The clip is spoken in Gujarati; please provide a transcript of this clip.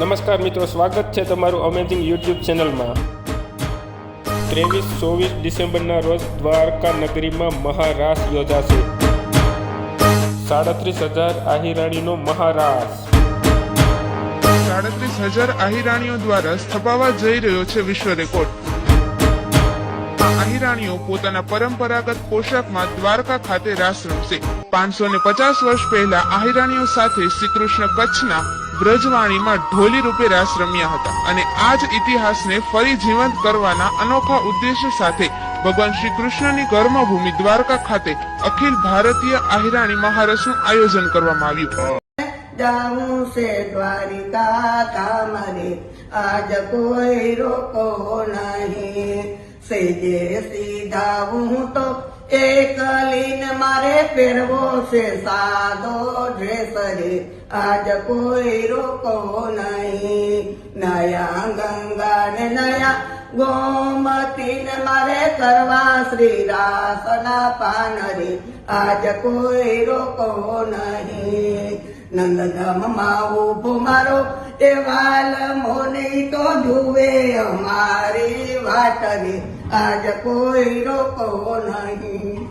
નમસ્કાર મિત્રો, સ્વાગત છે તમારું અમેઝિંગ યુટ્યુબ ચેનલમાં ત્રેવીસ, ચોવીસ ડિસેમ્બરના રોજ દ્વારકા નગરીમાં મહારાસ યોજાશે. સાડત્રીસ હજાર આહિરાણીનો મહારાસ. સાડત્રીસ હજાર આહિરાણીઓ દ્વારા સ્થપાવા જઈ રહ્યો છે વિશ્વ રેકોર્ડ. આ આહિરાણીઓ પોતાના પરંપરાગત પોશાકમાં દ્વારકા ખાતે રાસ રમશે. પાંચસો ને પચાસ વર્ષ પહેલા અહિરાણીઓ સાથે શ્રી કૃષ્ણ કચ્છના બ્રજવાણીમાં ઢોલી રૂપે રાસ રમ્યા હતા અને આ જ ઇતિહાસને ફરી જીવંત કરવાના અનોખા ઉદ્દેશ્ય સાથે ભગવાન શ્રી કૃષ્ણની કર્મભૂમિ દ્વારકા ખાતે અખિલ ભારતીય આહિરાણી મહારસનું આયોજન કરવામાં આવ્યું. જાઉં છે દ્વારિકા ધામ આજ કોઈ રોકો નહીં. સેજે સીધા હું તો એકલીન મારે પહેરવો છે. સાદો ડ્રેસ રે આજ કોઈ રોકો નહીં. નયા ગંગા ને નયા ગોમતી ને મારે કરવા શ્રી રાસના પાન રે આજ કોઈ રોકો નહીં. નંદધામમાં ઊભો મારો એ વાલ મોની તો જુએ અમારી વાટ રે આજ કોઈ રોકો નહીં